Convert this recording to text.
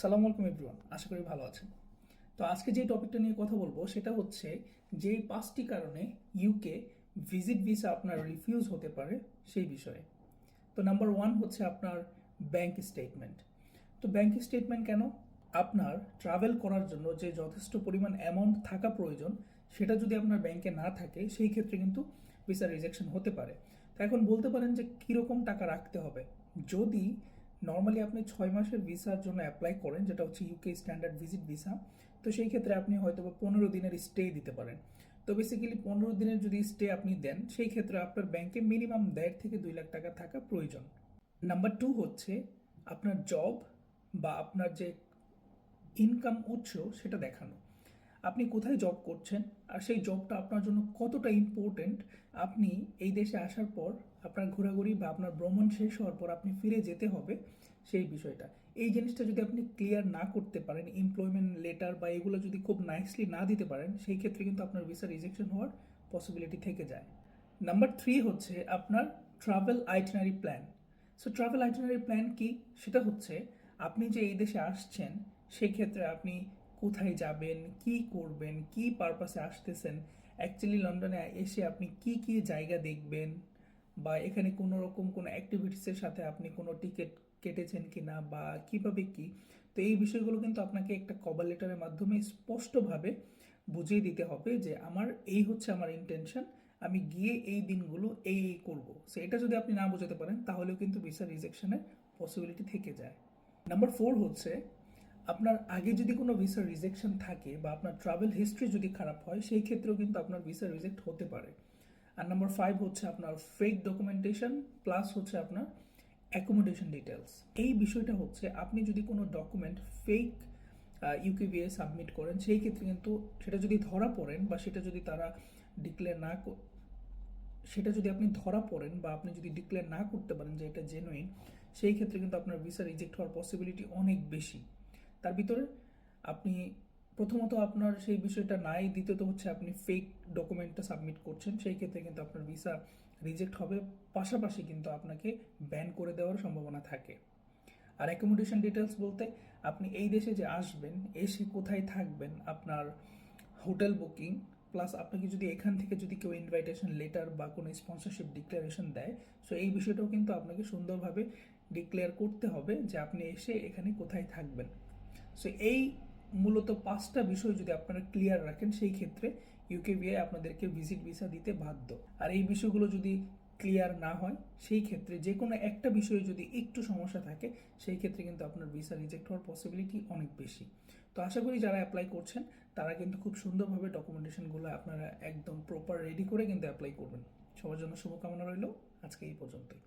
সালাম আলাইকুম এভরিওয়ান, আশা করি ভালো আছেন। তো আজকে যে টপিকটা নিয়ে কথা বলব, সেটা হচ্ছে যে পাঁচটি কারণে ইউকে ভিজিট ভিসা আপনার রিফিউজ হতে পারে সেই বিষয়ে। তো নাম্বার ওয়ান হচ্ছে আপনার ব্যাংক স্টেটমেন্ট তো ব্যাংক স্টেটমেন্ট কেন? আপনার ট্রাভেল করার জন্য যে যথেষ্ট পরিমাণ অ্যামাউন্ট থাকা প্রয়োজন, সেটা যদি আপনার ব্যাংকে না থাকে, সেই ক্ষেত্রে কিন্তু ভিসা রিজেকশন হতে পারে। তো এখন বলতে পারেন যে কীরকম টাকা রাখতে হবে। যদি নর্মালি আপনি ছয় মাসের ভিসার জন্য অ্যাপ্লাই করেন, যেটা হচ্ছে ইউকে স্ট্যান্ডার্ড ভিজিট ভিসা তো সেই ক্ষেত্রে আপনি হয়তো বা পনেরো দিনের স্টে দিতে পারেন। তো বেসিক্যালি পনেরো দিনের যদি স্টে আপনি দেন, সেই ক্ষেত্রে আপনার ব্যাংকে মিনিমাম দেড় থেকে দুই লাখ টাকা থাকা প্রয়োজন। নাম্বার টু হচ্ছে আপনার জব বা আপনার যে ইনকাম উৎস, সেটা দেখানো। আপনি কোথায় জব করছেন আর সেই জবটা আপনার জন্য কতটা ইম্পর্টেন্ট আপনি এই দেশে আসার পর আপনার ঘোরাঘুরি বা আপনার ভ্রমণ শেষ হওয়ার পর আপনি ফিরে যেতে হবে সেই বিষয়টা। এই জিনিসটা যদি আপনি ক্লিয়ার না করতে পারেন এমপ্লয়মেন্ট লেটার বা এগুলো যদি খুব নাইসলি না দিতে পারেন, সেই ক্ষেত্রে কিন্তু আপনার ভিসা রিজেকশন হওয়ার পসিবিলিটি থেকে যায়। নাম্বার থ্রি হচ্ছে আপনার travel itinerary plan so travel itinerary plan কি? সেটা হচ্ছে আপনি যে এই দেশে আসছেন, সেই ক্ষেত্রে আপনি কোথায় যাবেন, কি করবেন, কি পারপাসে আসতেছেন? অ্যাকচুয়ালি লন্ডনে এসে আপনি কি কি জায়গা দেখবেন? বা এখানে কোনো রকম কোনো অ্যাক্টিভিটিসের সাথে আপনি কোনো টিকিট কেটেছেন কি না বা কীভাবে কি? তো এই বিষয়গুলো কিন্তু আপনাকে একটা কভার লেটারের মাধ্যমে স্পষ্টভাবে বুঝিয়ে দিতে হবে যে আমার, এই হচ্ছে আমার ইন্টেনশন আমি গিয়ে এই দিনগুলো এই এই করব। সো এটা যদি আপনি না বোঝাতে পারেন, তাহলেও কিন্তু ভিসা রিজেকশনের পসিবিলিটি থেকে যায়। নাম্বার ফোর হচ্ছে আপনার আগে যদি কোনো ভিসা রিজেকশন থাকে বা আপনার ট্রাভেল হিস্ট্রি যদি খারাপ হয়, সেই ক্ষেত্রেও কিন্তু আপনার ভিসা রিজেক্ট হতে পারে। আর নাম্বার ফাইভ হচ্ছে আপনার ফেক ডকুমেন্টেশন প্লাস হচ্ছে আপনার অ্যাকোমোডেশন ডিটেলস এই বিষয়টা হচ্ছে আপনি যদি কোনো ডকুমেন্ট ফেক ইউকেবিএ সাবমিট করেন, সেই ক্ষেত্রে কিন্তু সেটা যদি ধরা পড়েন বা সেটা যদি তারা ডিক্লেয়ার না সেটা যদি আপনি ধরা পড়েন বা আপনি যদি ডিক্লেয়ার না করতে পারেন যে এটা জেনুইন সেই ক্ষেত্রে কিন্তু আপনার ভিসা রিজেক্ট হওয়ার পসিবিলিটি অনেক বেশি। তার ভিতরে আপনি প্রথমত আপনার সেই বিষয়টা নাই, দ্বিতীয়ত হচ্ছে আপনি ফেক ডকুমেন্টটা সাবমিট করছেন, সেই ক্ষেত্রে কিন্তু আপনার ভিসা রিজেক্ট হবে, পাশাপাশি কিন্তু আপনাকে ব্যান করে দেওয়ার সম্ভাবনা থাকে। আর অ্যাকোমোডেশন ডিটেলস বলতে আপনি এই দেশে যে আসবেন, এসে কোথায় থাকবেন, আপনার হোটেল বুকিং প্লাস আপনাকে যদি এখান থেকে যদি কেউ ইনভাইটেশন লেটার বা কোনো স্পন্সরশিপ ডিক্লারেশন দেয় সো এই বিষয়টাও কিন্তু আপনাকে সুন্দরভাবে ডিক্লেয়ার করতে হবে যে আপনি এসে এখানে কোথায় থাকবেন। সো এই মূলত পাঁচটা বিষয় যদি আপনারা ক্লিয়ার রাখেন, সেই ক্ষেত্রে ইউকেবিআই আপনাদেরকে ভিজিট ভিসা দিতে বাধ্য। আর এই বিষয়গুলো যদি ক্লিয়ার না হয়, সেই ক্ষেত্রে যে কোনো একটা বিষয়ে যদি একটু সমস্যা থাকে, সেই ক্ষেত্রে কিন্তু আপনার ভিসা রিজেক্ট হওয়ার পসিবিলিটি অনেক বেশি। তো আশা করি যারা অ্যাপ্লাই করছেন, তারা কিন্তু খুব সুন্দরভাবে ডকুমেন্টেশনগুলো আপনারা একদম প্রপার রেডি করে কিন্তু অ্যাপ্লাই করবেন। সবার জন্য শুভকামনা রইল। আজকে এই পর্যন্তই।